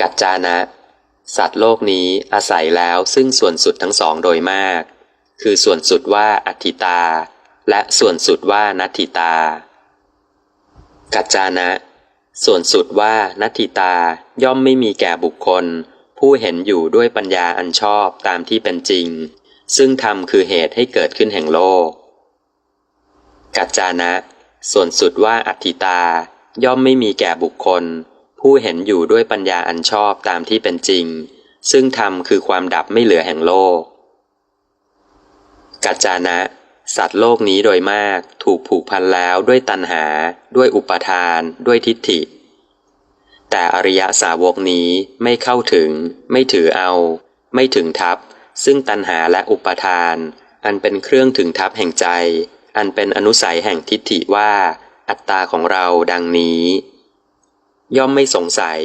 กัจจานะ สัตว์โลกนี้อาศัยแล้วซึ่งส่วนสุดทั้งสองโดยมาก คือส่วนสุดว่าอัติตา และส่วนสุดว่านัตถิตา กัจจานะ ส่วนสุดว่านัตถิตาย่อมไม่มีแก่บุคคล ผู้เห็นอยู่ด้วยปัญญาอันชอบตามที่เป็นจริง ซึ่งธรรมคือเหตุให้เกิดขึ้นแห่งโลก กัจจานะ ส่วนสุดว่าอัติตาย่อมไม่มีแก่บุคคล ผู้เห็นอยู่ด้วยปัญญาอันชอบตามที่เป็นจริง ซึ่งธรรมคือความดับไม่เหลือแห่งโลก กัจจานะ สัตว์โลกนี้โดยมากถูกผูกพันแล้วด้วยตัณหา ด้วยอุปทาน ด้วยทิฏฐิ แต่อริยสาวกนี้ไม่เข้าถึง ไม่ถือเอา ไม่ถึงทับซึ่งตัณหาและอุปทาน อันเป็นเครื่องถึงทับแห่งใจ อันเป็นอนุสัยแห่งทิฏฐิว่า อัตตาของเราดังนี้ ย่อมไม่สงสัย